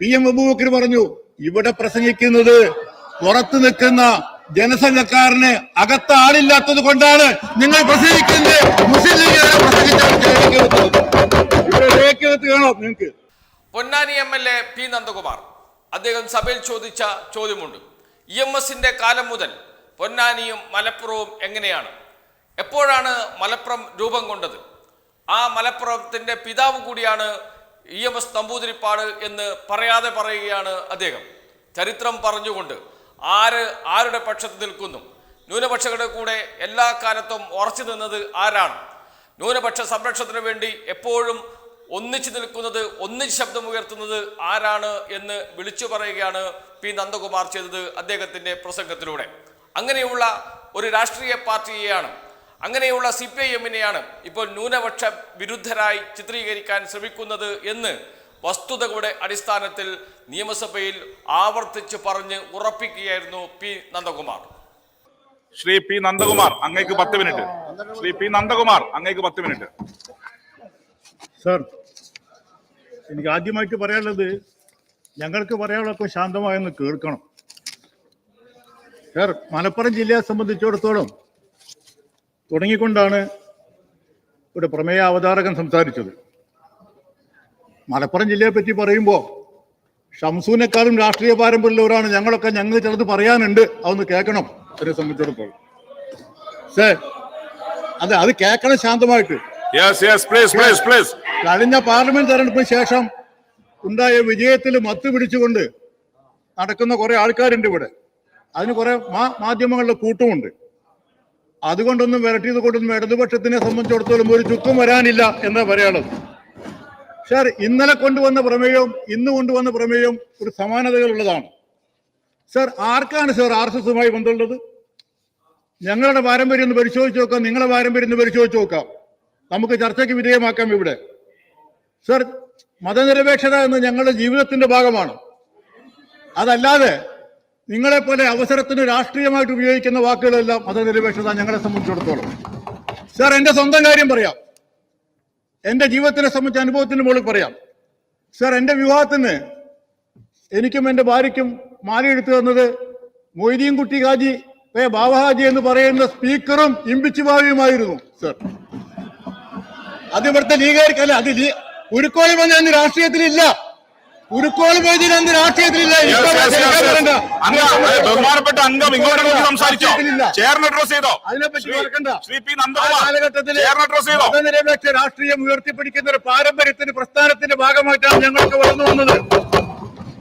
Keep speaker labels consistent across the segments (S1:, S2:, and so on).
S1: P M Abubakar പറഞ്ഞു ഇവിടെ പ്രസംഗിക്കുന്നത് പുറത്തു നിൽക്കുന്ന ജനസംഘക്കാരന് അകത്ത ആളില്ലാത്തത് കൊണ്ടാണ് നിങ്ങൾ പ്രസംഗിക്കുന്നത്. മുസ്ലിം നിങ്ങൾക്ക്.
S2: Ponnani M L A P Nandakumar അദ്ദേഹം സഭയിൽ ചോദിച്ച ചോദ്യമുണ്ട്. ഇ എം എസിന്റെ കാലം മുതൽ പൊന്നാനിയും മലപ്പുറവും എങ്ങനെയാണ്? എപ്പോഴാണ് മലപ്പുറം രൂപം കൊണ്ടത്? ആ മലപ്പുറത്തിന്റെ പിതാവ് കൂടിയാണ് ഇ എം എസ് നമ്പൂതിരിപ്പാട് എന്ന് പറയാതെ പറയുകയാണ് അദ്ദേഹം. ചരിത്രം പറഞ്ഞുകൊണ്ട് ആര് ആരുടെ പക്ഷത്ത് നിൽക്കുന്നു? ന്യൂനപക്ഷങ്ങളുടെ കൂടെ എല്ലാ കാലത്തും ഉറച്ചു നിന്നത് ആരാണ്? ന്യൂനപക്ഷ സംരക്ഷണത്തിന് വേണ്ടി എപ്പോഴും ഒന്നിച്ചു നിൽക്കുന്നത് ഒന്നിച്ച് ശബ്ദമുയർത്തുന്നത് ആരാണ് എന്ന് വിളിച്ചു പറയുകയാണ് പി നന്ദകുമാർ ചെയ്തത് അദ്ദേഹത്തിന്റെ പ്രസംഗത്തിലൂടെ. അങ്ങനെയുള്ള ഒരു രാഷ്ട്രീയ പാർട്ടിയെയാണ് അങ്ങനെയുള്ള സി പി ഐ എമ്മിനെയാണ് ഇപ്പോൾ ന്യൂനപക്ഷ വിരുദ്ധരായി ചിത്രീകരിക്കാൻ ശ്രമിക്കുന്നത് എന്ന് വസ്തുതകളുടെ അടിസ്ഥാനത്തിൽ നിയമസഭയിൽ ആവർത്തിച്ച് പറഞ്ഞ് ഉറപ്പിക്കുകയായിരുന്നു പി നന്ദകുമാർ.
S3: ശ്രീ പി നന്ദകുമാർ അങ്ങേക്ക് പത്ത് മിനിറ്റ്. ശ്രീ പി നന്ദകുമാർ അങ്ങേക്ക് പത്ത് മിനിറ്റ്.
S1: സർ എനിക്ക് ആദ്യമായിട്ട് പറയാനുള്ളത് ഞങ്ങൾക്ക് പറയാനുള്ളതൊക്കെ ശാന്തമായൊന്ന് കേൾക്കണം. സർ മലപ്പുറം ജില്ലയെ സംബന്ധിച്ചിടത്തോളം തുടങ്ങിക്കൊണ്ടാണ് ഇവിടെ പ്രമേയ അവതാരകൻ സംസാരിച്ചത്. മലപ്പുറം ജില്ലയെ പറ്റി പറയുമ്പോൾ ഷംസൂനേക്കാളും രാഷ്ട്രീയ പാരമ്പര്യമുള്ളവരാണ്. ഞങ്ങളൊക്കെ ഞങ്ങൾ ചിലത് പറയാനുണ്ട്. അതൊന്ന് കേൾക്കണം അതിനെ സംബന്ധിച്ചിടത്തോളം. സേ അതെ അത് കേൾക്കണം ശാന്തമായിട്ട്. കഴിഞ്ഞ പാർലമെന്റ് തെരഞ്ഞെടുപ്പിന് ശേഷം ഉണ്ടായ വിജയത്തിൽ മത്ത് പിടിച്ചുകൊണ്ട് നടക്കുന്ന കുറെ ആൾക്കാരുണ്ട് ഇവിടെ. അതിന് കുറെ മാധ്യമങ്ങളുടെ കൂട്ടുമുണ്ട്. അതുകൊണ്ടൊന്നും വിരട്ടിയത് കൊണ്ടൊന്നും ഇടതുപക്ഷത്തിനെ സംബന്ധിച്ചിടത്തോളം ഒരു ചുക്കും വരാനില്ല എന്നാ പറയാനുള്ളത്. സാർ ഇന്നലെ കൊണ്ടുവന്ന പ്രമേയവും ഇന്ന് കൊണ്ടുവന്ന പ്രമേയവും ഒരു സമാനതകളുള്ളതാണ്. സാർ ആർക്കാണ് സാർ ആർ എസ് എസുമായി ബന്ധമുള്ളത്? ഞങ്ങളുടെ പാരമ്പര്യം ഒന്ന് പരിശോധിച്ച് നോക്കാം. നിങ്ങളുടെ പാരമ്പര്യം ഒന്ന് പരിശോധിച്ച് നോക്കാം. നമുക്ക് ചർച്ചയ്ക്ക് വിധേയമാക്കാം ഇവിടെ. സർ മതനിരപേക്ഷത എന്ന് ഞങ്ങളുടെ ജീവിതത്തിന്റെ ഭാഗമാണ്. അതല്ലാതെ നിങ്ങളെപ്പോലെ അവസരത്തിന് രാഷ്ട്രീയമായിട്ട് ഉപയോഗിക്കുന്ന വാക്കുകളെല്ലാം മതനിരപേക്ഷത ഞങ്ങളെ സംബന്ധിച്ചിടത്തോളം. സാർ എന്റെ സ്വന്തം കാര്യം പറയാം. എന്റെ ജീവിതത്തിനെ സംബന്ധിച്ച അനുഭവത്തിന് മുകളിൽ പറയാം. സാർ എന്റെ വിവാഹത്തിന് എനിക്കും എന്റെ ഭാര്യയ്ക്കും മാല എടുത്തു തന്നത് മൊയ്തീൻ കുട്ടി ഹാജി ബാബഹാജി എന്ന് പറയുന്ന സ്പീക്കറും ഇമ്പിച്ചു ഭാവിയുമായിരുന്നു സർ. അത് ഇവിടുത്തെ ലീഗുകാർക്കല്ല അത് ലീ- ഉരുക്കോളി അന്ന് രാഷ്ട്രീയത്തിലില്ല. ഉരുക്കോളി മൊയ്തീൻ അന്ന് രാഷ്ട്രീയത്തിലില്ല.
S3: ബഹുമാനപ്പെട്ട അംഗം ഇങ്ങോട്ട് നോക്കി സംസാരിച്ചോ?
S1: രാഷ്ട്രീയത്തിലില്ല.
S3: അഡ്രസ് ചെയ്തോ? ശ്രീ- പി ചെയ്തോ?
S1: മതനിരപേക്ഷ രാഷ്ട്രീയം ഉയർത്തിപ്പിടിക്കുന്ന ഒരു പാരമ്പര്യത്തിന് പ്രസ്ഥാനത്തിന്റെ ഭാഗമായിട്ടാണ് ഞങ്ങൾക്ക് വളർന്നു വന്നത്.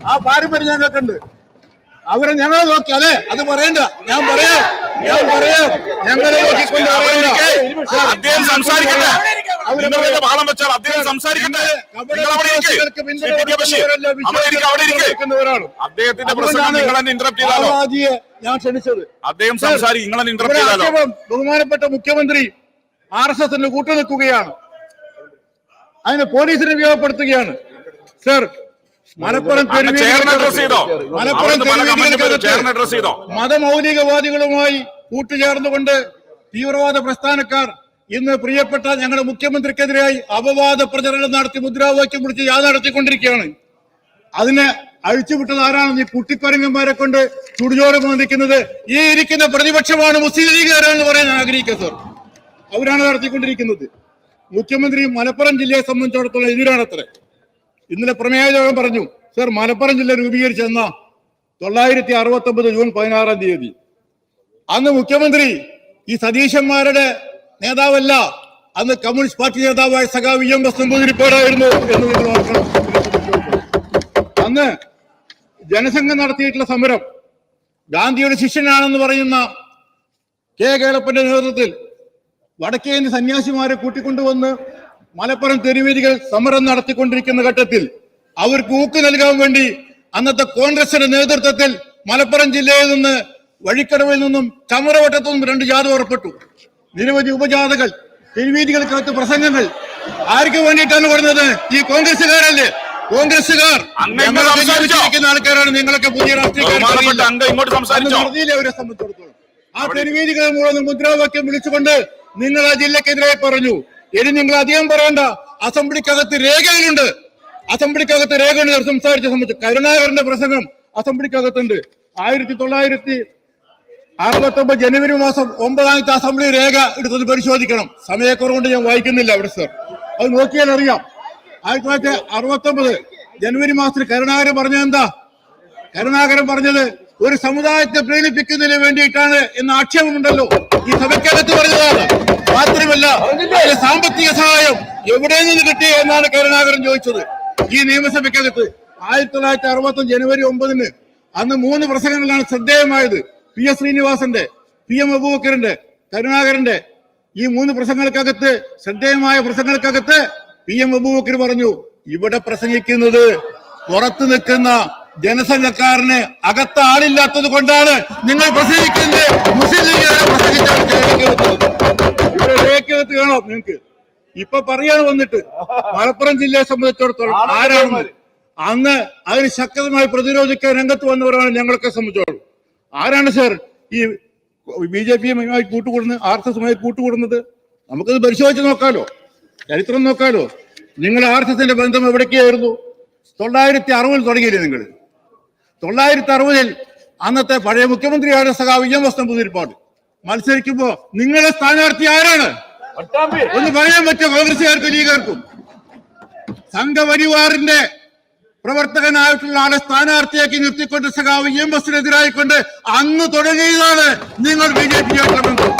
S1: ആ പാരമ്പര്യം ഞങ്ങൾക്കുണ്ട്. അവരെ ഞങ്ങളെ നോക്കി അതെ അത് പറയണ്ട. ഞാൻ പറയാം ഞാൻ പറയാം. ഞങ്ങളെ നോക്കിക്കൊണ്ട്
S3: അദ്ദേഹം സംസാരിക്കട്ടെ?
S1: അവർ
S3: നിങ്ങൾ
S1: പറയാം.
S3: പാളം വെച്ചാൽ അദ്ദേഹം സംസാരിക്കട്ടെ. അദ്ദേഹത്തിന്റെ പ്രസംഗം
S1: നിങ്ങളെ
S3: നിങ്ങൾ തന്നെ ഇന്ററപ്റ്റ് ചെയ്താലോ?
S1: ഞാൻ ക്ഷണിച്ചത്.
S3: അദ്ദേഹം സംസാരിക്കും നിങ്ങൾ തന്നെ ഇന്ററപ്റ്റ് ചെയ്താലോ?
S1: ബഹുമാനപ്പെട്ട മുഖ്യമന്ത്രി ആർ എസ് എസിന് കൂട്ടുനിൽക്കുകയാണ്. അതിന് പോലീസിനെ ഉപയോഗപ്പെടുത്തുകയാണ് സർ മലപ്പുറം മലപ്പുറം മതമൗലികവാദികളുമായി കൂട്ടുചേർന്നുകൊണ്ട് തീവ്രവാദ പ്രസ്ഥാനക്കാർ ഇന്ന് പ്രിയപ്പെട്ട ഞങ്ങളുടെ മുഖ്യമന്ത്രിക്കെതിരായി അപവാദ പ്രചരണം നടത്തി മുദ്രാവാക്യം വിളിച്ച് യാത നടത്തിക്കൊണ്ടിരിക്കുകയാണ്. അതിനെ അഴിച്ചുവിട്ടത് ആരാണെന്ന് ഈ കുട്ടിപ്പരങ്ങന്മാരെ കൊണ്ട് ചുടുചോറ് വന്നിരിക്കുന്നത് ഈ ഇരിക്കുന്ന പ്രതിപക്ഷമാണ് മുസ്ലിം ലീഗുകാരെന്ന് പറയാൻ ഞാൻ ആഗ്രഹിക്കുക സർ. അവരാണ് നടത്തിക്കൊണ്ടിരിക്കുന്നത്. മുഖ്യമന്ത്രി മലപ്പുറം ജില്ലയെ സംബന്ധിച്ചിടത്തോളം എതിരാണത്രേ. ഇന്നലെ പ്രമേയം പറഞ്ഞു സർ മലപ്പുറം ജില്ല രൂപീകരിച്ചെന്ന തൊള്ളായിരത്തി അറുപത്തി ഒമ്പത് ജൂൺ പതിനാറാം തീയതി. അന്ന് മുഖ്യമന്ത്രി ഈ സതീശന്മാരുടെ നേതാവല്ല. അന്ന് കമ്മ്യൂണിസ്റ്റ് പാർട്ടി നേതാവായ സഖാവ് വി എം എസ് നമ്പൂതിരിപ്പാടായിരുന്നു എന്ന് ഓർക്കണം. അന്ന് ജനസംഘം നടത്തിയിട്ടുള്ള സമരം ഗാന്ധിയുടെ ശിഷ്യനാണെന്ന് പറയുന്ന കെ കേളപ്പന്റെ നേതൃത്വത്തിൽ വടക്കേ സന്യാസിമാരെ കൂട്ടിക്കൊണ്ടുവന്ന് മലപ്പുറം തെരുവേദികൾ സമരം നടത്തിക്കൊണ്ടിരിക്കുന്ന ഘട്ടത്തിൽ അവർക്ക് ഊക്ക് നൽകാൻ വേണ്ടി അന്നത്തെ കോൺഗ്രസിന്റെ നേതൃത്വത്തിൽ മലപ്പുറം ജില്ലയിൽ നിന്ന് വഴിക്കടവിൽ നിന്നും ചമരവട്ടത്തു നിന്നും രണ്ട് ജാഥ പുറപ്പെട്ടു. നിരവധി ഉപജാതകൾ തെരുവീതികൾക്കകത്ത് പ്രസംഗങ്ങൾ. ആർക്ക് വേണ്ടിയിട്ടാണ് പറഞ്ഞത് ഈ കോൺഗ്രസുകാരല്ലേ കോൺഗ്രസുകാർ
S3: അങ്ങ് ഇങ്ങ്
S1: ഞങ്ങളൊക്കെ
S3: സംസാരിച്ചോ?
S1: ജീവിച്ചിരിക്കുന്ന ആൾക്കാരാണ് നിങ്ങളൊക്കെ പുതിയ രാഷ്ട്രീയ അവരെ സംബന്ധിച്ചിടത്തോളം. ആ തെരുവീതികളെ മുഴുവൻ മുദ്രാവാക്യം വിളിച്ചുകൊണ്ട് നിങ്ങൾ ആ ജില്ലക്കെതിരായി പറഞ്ഞു. ഇനി നിങ്ങൾ അധികം പറയണ്ട. അസംബ്ലിക്കകത്ത് രേഖയിലുണ്ട് അസംബ്ലിക്കകത്ത് രേഖകൾ സംസാരിച്ച സംബന്ധിച്ച് കരുണാകരന്റെ പ്രസംഗം അസംബ്ലിക്കകത്തുണ്ട്. ആയിരത്തി തൊള്ളായിരത്തി അറുപത്തി ഒമ്പത് ജനുവരി മാസം ഒമ്പതാമത്തെ അസംബ്ലി രേഖ എടുത്തത് പരിശോധിക്കണം. സമയക്കുറവുകൊണ്ട് ഞാൻ വായിക്കുന്നില്ല അവിടെ സർ. അത് നോക്കിയാൽ അറിയാം. ആയിരത്തി തൊള്ളായിരത്തി അറുപത്തൊമ്പത് ജനുവരി മാസത്തിൽ കരുണാകരൻ പറഞ്ഞത് എന്താ? കരുണാകരൻ പറഞ്ഞത് ഒരു സമുദായത്തെ പ്രീണിപ്പിക്കുന്നതിന് വേണ്ടിയിട്ടാണ് എന്ന ആക്ഷേപമുണ്ടല്ലോ. ഈ സഭയ്ക്കകത്ത് പറഞ്ഞതാണ്. മാത്രമല്ല സാമ്പത്തിക സഹായം എവിടെ നിന്ന് കിട്ടി എന്നാണ് കരുണാകരൻ ചോദിച്ചത്. ഈ നിയമസഭയ്ക്കകത്ത് ആയിരത്തി തൊള്ളായിരത്തി അറുപത്തി ജനുവരി ഒമ്പതിന് അന്ന് മൂന്ന് പ്രസംഗങ്ങളാണ് ശ്രദ്ധേയമായത്. പി എസ് ശ്രീനിവാസന്റെ പി എം അബൂബക്കറിന്റെ കരുണാകരന്റെ ഈ മൂന്ന് പ്രസംഗങ്ങൾക്കകത്ത് ശ്രദ്ധേയമായ പ്രസംഗങ്ങൾക്കകത്ത് പി എം അബൂബക്കർ പറഞ്ഞു ഇവിടെ പ്രസംഗിക്കുന്നത് പുറത്തു നിൽക്കുന്ന ജനസംഘക്കാരന് അകത്ത് ആളില്ലാത്തത് കൊണ്ടാണ് നിങ്ങൾ പ്രസംഗിക്കുന്നത്. മുസ്ലിം രേഖകത്ത് കാണാം നിങ്ങൾക്ക്? ഇപ്പൊ പറയാണ് വന്നിട്ട് മലപ്പുറം ജില്ലയെ സംബന്ധിച്ചിടത്തോളം ആരാണെന്ന്? അന്ന് അതിന് ശക്തമായി പ്രതിരോധിക്കാൻ രംഗത്ത് വന്നവരാണ് ഞങ്ങളൊക്കെ സംബന്ധിച്ചോളം. ആരാണ് സാർ ഈ ബി ജെ പിയുമായി കൂട്ടുകൂടുന്നത്? R S എസുമായി കൂട്ടുകൂടുന്നത്? നമുക്കത് പരിശോധിച്ച് നോക്കാലോ. ചരിത്രം നോക്കാലോ. നിങ്ങൾ ആർ എസ് എസിന്റെ ബന്ധം എവിടേക്കായിരുന്നു? തൊള്ളായിരത്തി അറുപതിൽ തുടങ്ങിയില്ലേ നിങ്ങൾ? തൊള്ളായിരത്തി അറുപതിൽ അന്നത്തെ പഴയ മുഖ്യമന്ത്രിയാണ് സഖാവ് എം എസ് നമ്പൂതിരിപ്പാട് മത്സരിക്കുമ്പോ നിങ്ങളെ സ്ഥാനാർത്ഥി ആരാണ്? ഒന്ന് പറയാൻ പറ്റുമോ? കോൺഗ്രസുകാർക്കും ലീഗർക്കും സംഘപരിവാറിന്റെ പ്രവർത്തകനായിട്ടുള്ള ആളെ സ്ഥാനാർത്ഥിയാക്കി നിർത്തിക്കൊണ്ട് സഖാവ് എം എസിനെതിരായിക്കൊണ്ട് അന്ന് തുടങ്ങിയതാണ് നിങ്ങൾ ബി ജെ പി ആയിട്ടുള്ള ബന്ധം.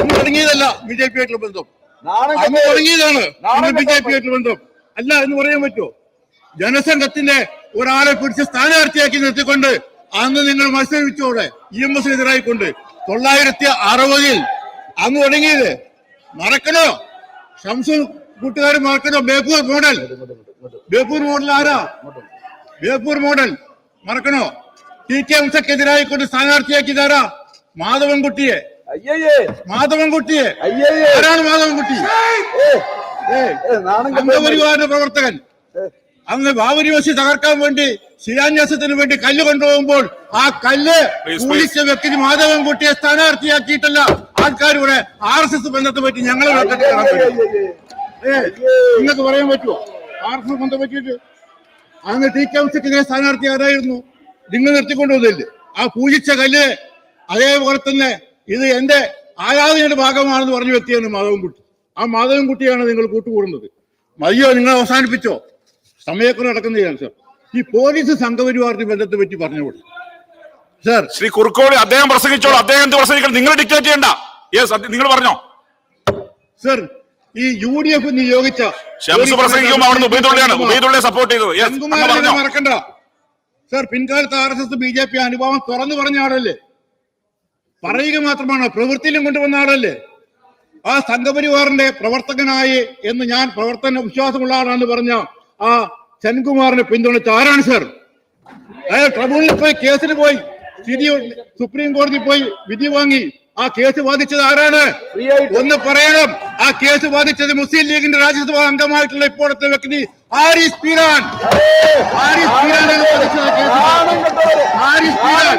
S1: ഇന്ന് തുടങ്ങിയതല്ല ബി ജെ പി ആയിട്ടുള്ള ബന്ധം. അന്ന് തുടങ്ങിയതാണ് നിങ്ങൾ ബി ജെ പി ആയിട്ടുള്ള ബന്ധം. അല്ല എന്ന് പറയാൻ പറ്റുമോ? ജനസംഘത്തിന്റെ ഒരാളെ പിടിച്ച് സ്ഥാനാർത്ഥിയാക്കി നിർത്തിക്കൊണ്ട് അന്ന് നിങ്ങൾ മത്സരിച്ചോടെ ഇ എം എസിനെതിരായിക്കൊണ്ട്. തൊള്ളായിരത്തി അറുപതിൽ അന്ന് തുടങ്ങിയത്. മറക്കണോ? ഷംസു കൂട്ടുകാർ മറക്കണോ? ബേപ്പൂർ മോഡൽ? ബേപ്പൂർ മോഡൽ ആരാ? ബേപ്പൂർ മോഡൽ മറക്കണോ? ടി കെ ഹംസക്കെതിരായിക്കൊണ്ട് സ്ഥാനാർത്ഥിയാക്കിയതാരാ മാധവൻകുട്ടിയെ.
S4: അയ്യേ
S1: മാധവൻകുട്ടിയെ.
S4: അയ്യേ
S1: ആരാണ് മാധവൻകുട്ടി? സംഘപരിവാറിന്റെ പ്രവർത്തകൻ. അന്ന് ബാബരി വശി തകർക്കാൻ വേണ്ടി ശിലാന്യാസത്തിന് വേണ്ടി കല്ല് കൊണ്ടുപോകുമ്പോൾ ആ കല്ല് പോലീസ് വ്യക്തി മാധവൻകുട്ടിയെ സ്ഥാനാർത്ഥിയാക്കിയിട്ടല്ല. ആൾക്കാർ ഇവിടെ ആർ എസ് എസ് ബന്ധത്തെ പറ്റി ഞങ്ങളെ നിങ്ങൾക്ക് പറയാൻ പറ്റുമോ? ആർ സ്വന്തം പറ്റിയിട്ട് അന്ന് ടി കെ എംസക്കെതിരെ സ്ഥാനാർത്ഥി ആരായിരുന്നു? നിങ്ങൾ നിർത്തിക്കൊണ്ടുവന്നില്ലേ ആ പൂജിച്ച കല്ല് അതേപോലെ തന്നെ ഇത് എന്റെ ആരാധനയുടെ ഭാഗമാണെന്ന് പറഞ്ഞു വ്യക്തിയാണ് മാധവൻകുട്ടി. ആ മാധവൻകുട്ടിയാണ് നിങ്ങൾ കൂട്ടുകൂടുന്നത്. മതിയോ നിങ്ങൾ അവസാനിപ്പിച്ചോ? സമയക്കുറ നടക്കുന്നില്ല സർ. ഈ പോലീസ് സംഘപരിവാറിന്റെ ബന്ധത്തെ പറ്റി പറഞ്ഞോളൂ. സർ.
S3: ശ്രീ കുറുക്കോളി അദ്ദേഹം പ്രസംഗിച്ചോളൂ. അദ്ദേഹം പ്രസംഗിക്കണം? നിങ്ങൾ ഡിക്റ്റേറ്റ് ചെയ്യണ്ട. യെസ് നിങ്ങൾ പറഞ്ഞോ?
S1: സർ ഈ യു ഡി എഫ് നിയോഗിച്ച
S3: ഷംസ് പ്രസംഗിക്കുമ്പോൾ അവിടുന്ന് ഉബൈദുള്ളയാണ് ഉബൈദുള്ളയെ സപ്പോർട്ട് ചെയ്തത് യെസ് അങ്ങ്
S1: ശങ്കുമാരനെ മറക്കണ്ട. Sir പിൻകാലത്ത് R S S B J P അനുഭവം തുറന്നു പറഞ്ഞ ആളല്ലേ? പറയുക മാത്രമാണ്? പ്രവൃത്തിയിലും കൊണ്ടുവന്ന ആളല്ലേ? ആ സംഘപരിവാറിന്റെ പ്രവർത്തകനായി എന്ന് ഞാൻ പ്രവർത്തന വിശ്വാസമുള്ള ആളാണെന്ന് പറഞ്ഞ ആ സെൻകുമാറിനെ പിന്തുണച്ച ആരാണ് സർ? അയാൾ ട്രിബ്യൂണലിൽ പോയി കേസിന് പോയി സ്ഥിതി സുപ്രീം കോടതി പോയി വിധി വാങ്ങി. ആ കേസ് വാദിച്ചത് ആരാണ്? ഒന്ന് പറയണം. ആ കേസ് വാദിച്ചത് മുസ്ലിം ലീഗിന്റെ രാജ്യസഭാ അംഗമായിട്ടുള്ള ഇപ്പോഴത്തെ വ്യക്തി ആരിസ് പീരാൻ. ആരിസ്
S4: പീരാൻ.
S1: ആരിസ് പീരാൻ.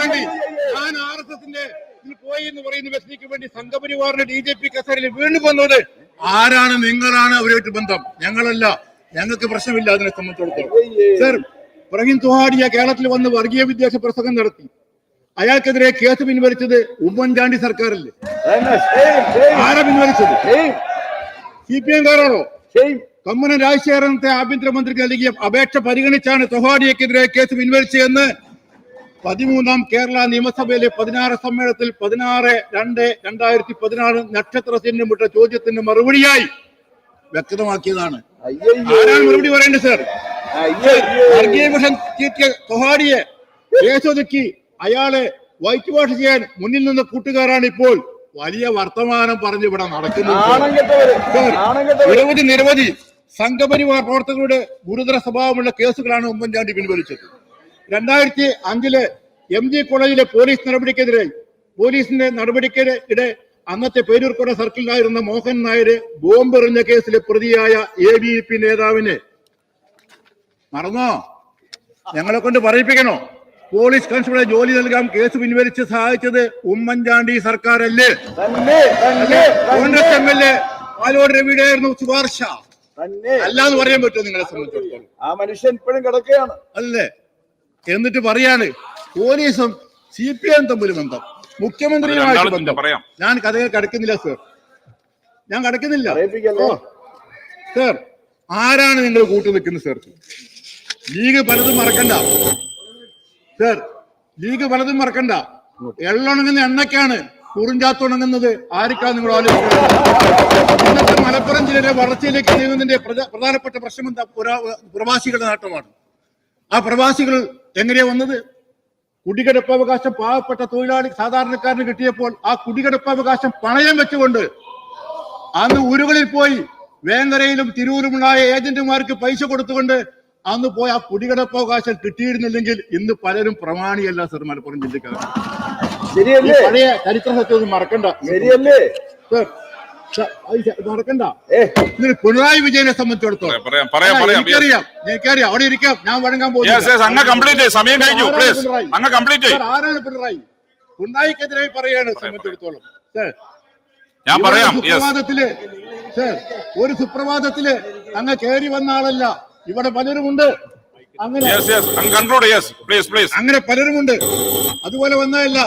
S1: വേണ്ടി ഞാൻ ആർ എസ് എസിന്റെ പോയി എന്ന് പറയുന്ന വ്യക്തിക്ക് വേണ്ടി സംഘപരിവാറിന്റെ ഡി ജെ പി കസേരയിൽ വീണ്ടും വന്നത് ആരാണ് നിങ്ങളാണ് അവരുമായിട്ട് ബന്ധം? ഞങ്ങളല്ല. ഞങ്ങൾക്ക് പ്രശ്നമില്ല അതിനെ സംബന്ധിച്ചിടത്തോളം. സർ പ്രഹീം തുഹാഡിയ കേരളത്തിൽ വന്ന് വർഗീയ വിദ്വേഷ പ്രസംഗം നടത്തി. അയാൾക്കെതിരെ കേസ് പിൻവലിച്ചത് ഉമ്മൻചാണ്ടി സർക്കാരല്ലേ ആരാ പിൻവലിച്ചത്? സി പി എം
S4: കാരാണോ
S1: കമ്മന രാജശേഖരനത്തെ ആഭ്യന്തരമന്ത്രിക്ക് നൽകിയ അപേക്ഷ പരിഗണിച്ചാണ് തൊഹാഡിയക്കെതിരെ കേസ് പിൻവലിച്ചതെന്ന് പതിമൂന്നാം കേരള നിയമസഭയിലെ പതിനാറ് സമ്മേളനത്തിൽ പതിനാറ് രണ്ട് രണ്ടായിരത്തി പതിനാറ് നക്ഷത്ര വിട്ട ചോദ്യത്തിന് മറുപടിയായി വ്യക്തമാക്കിയതാണ്. ആരാണ് മറുപടി പറയേണ്ടത് സർ. വർഗീയ തൊഹാഡിയെ കേസൊതുക്കി അയാളെ വൈറ്റ് വാഷ് ചെയ്യാൻ മുന്നിൽ നിന്ന് കൂട്ടുകാരാണ് ഇപ്പോൾ. വലിയ വർത്തമാനം പറഞ്ഞ് ഇവിടെ നടക്കുന്നത് നിരവധി നിരവധി സംഘപരിവാർ പ്രവർത്തകരുടെ ഗുരുതര സ്വഭാവമുള്ള കേസുകളാണ് ഉമ്മൻചാണ്ടി പിൻവലിച്ചത്. രണ്ടായിരത്തി അഞ്ചിലെ എം ജി കോളേജിലെ പോലീസ് നടപടിക്കെതിരെ പോലീസിന്റെ നടപടിക്കെതിരെ അന്നത്തെ പേരൂർക്കോട സർക്കിളിലായിരുന്ന മോഹൻ നായര് ബോംബെറിഞ്ഞ കേസിലെ പ്രതിയായ എ ബി പി നേതാവിനെ മറന്നോ? ഞങ്ങളെ കൊണ്ട് പറയിപ്പിക്കണോ? പോലീസ് കോൺസ്റ്റബിളെ ജോലി നൽകാൻ കേസ് പിൻവലിച്ച് സഹായിച്ചത് ഉമ്മൻചാണ്ടി സർക്കാരല്ലേ?
S4: തന്നെ തന്നെ
S1: കോൺഗ്രസ് എം
S4: തന്നെ
S1: എൽ എ പാലോട് രവിയുടെ ആയിരുന്നു ശുപാർശ അല്ലാന്ന് പറയാൻ പറ്റുമോ നിങ്ങളെ സംബന്ധിച്ചിടത്തോളം?
S4: ആ മനുഷ്യൻ ഇപ്പോഴും കിടക്കുകയാണ്.
S1: അല്ലേ? എന്നിട്ട് പറയാണ് പോലീസും സി പി എം തമ്മിൽ ബന്ധം. മുഖ്യമന്ത്രിയുമായിട്ട് ബന്ധം.
S3: പറയാം.
S1: ഞാൻ കഥകൾ കടക്കുന്നില്ല സർ. ഞാൻ കടക്കുന്നില്ല. സർ ആരാണ് നിങ്ങൾ കൂട്ടു നിൽക്കുന്നത് സർ? ലീഗ് പലതും മറക്കണ്ട. സർ ലീഗ് പലതും മറക്കണ്ട. എള്ളുണങ്ങുന്ന എണ്ണയ്ക്കാണ് കുറിഞ്ചാത്തുണങ്ങുന്നത്. ആർക്കാ നിങ്ങൾ ആലോചിക്കുന്നത്? മലപ്പുറം ജില്ലയിലെ വളർച്ചയിലേക്ക് നീങ്ങുന്നതിന്റെ പ്രധ- പ്രധാനപ്പെട്ട പ്രശ്നം എന്താ പ്രവാസികളുടെ നേട്ടമാണ്. ആ പ്രവാസികൾ എങ്ങനെയാ വന്നത്? കുടികിടപ്പവകാശം പാവപ്പെട്ട തൊഴിലാളി സാധാരണക്കാരന് കിട്ടിയപ്പോൾ ആ കുടികിടപ്പവകാശം പണയം വെച്ചുകൊണ്ട് അന്ന് ഊരുകളിൽ പോയി വേങ്ങരയിലും തിരൂരുമുണ്ടായ ഏജന്റുമാർക്ക് പൈസ കൊടുത്തുകൊണ്ട് അന്ന് പോയി ആ കുടികിടപ്പവകാശം കിട്ടിയിരുന്നില്ലെങ്കിൽ ഇന്ന് പലരും പ്രമാണിയല്ല സർ മലപ്പുറം ജില്ലക്കാർ.
S4: ശരിയല്ലേ?
S1: പഴയ ചരിത്ര സത്യം മറക്കണ്ട.
S4: ശരിയല്ലേ?
S1: സർ മറക്കണ്ട. പിണറായി വിജയനെ സംബന്ധിച്ചിടത്തോളം. എനിക്കറിയാം എനിക്കറിയാം. അവിടെ ഇരിക്കാം. ഞാൻ വഴങ്ങാൻ
S3: പോകുന്നു
S1: ആരാണ് പിണറായി? പിണറായിക്കെതിരെ പറയാണ് സംബന്ധിച്ചിടത്തോളം. സർ
S3: ഞാൻ പറയാം
S1: സുപ്രഭാതത്തിൽ സർ ഒരു സുപ്രഭാതത്തിൽ അങ്ങ് കയറി വന്ന ആളല്ല. ഇവിടെ പലരുമുണ്ട്. അങ്ങനെ അങ്ങനെ പലരുമുണ്ട്. അതുപോലെ വന്നതല്ല.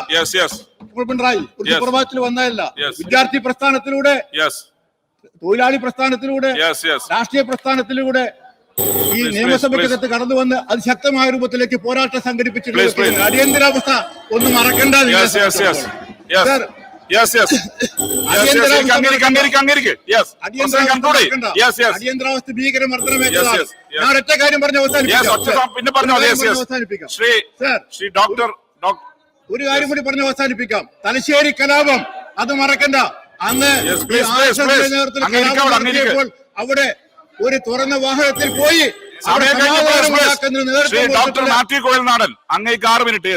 S1: പിണറായി. സുപ്രഭാതത്തിൽ വന്നതല്ല. വിദ്യാർത്ഥി പ്രസ്ഥാനത്തിലൂടെ തൊഴിലാളി പ്രസ്ഥാനത്തിലൂടെ രാഷ്ട്രീയ പ്രസ്ഥാനത്തിലൂടെ ഈ നിയമസഭയ്ക്കകത്ത് കടന്നു വന്ന് അതിശക്തമായ രൂപത്തിലേക്ക് പോരാട്ടം
S3: please.
S1: അടിയന്തരാവസ്ഥ ഒന്നും മറക്കണ്ട അടിയന്തരാവസ്ഥ
S3: ഭീകര
S1: മറക്കണ്ട. ഞാൻ ഒറ്റ കാര്യം പറഞ്ഞ് അവസാനിപ്പിക്കാം.
S3: പിന്നെ പറഞ്ഞു?
S1: ഒരു കാര്യം അവസാനിപ്പിക്കാം.
S3: ശ്രീ ശ്രീ ഡോക്ടർ
S1: ഒരു കാര്യം കൂടി പറഞ്ഞ് അവസാനിപ്പിക്കാം. തലശ്ശേരി കലാപം. അത് മറക്കണ്ട. അന്ന്. നേതൃത്വത്തിൽ കലാപം. നടത്തിയപ്പോൾ അവിടെ ഒരു തുറന്ന വാഹനത്തിൽ പോയി.
S3: ഡോക്ടർ
S1: കൊടുത്തിട്ടുള്ള
S3: മാത്യു കോയൽനാടൻ അങ്ങേക്ക് ആറ് മിനിറ്റ്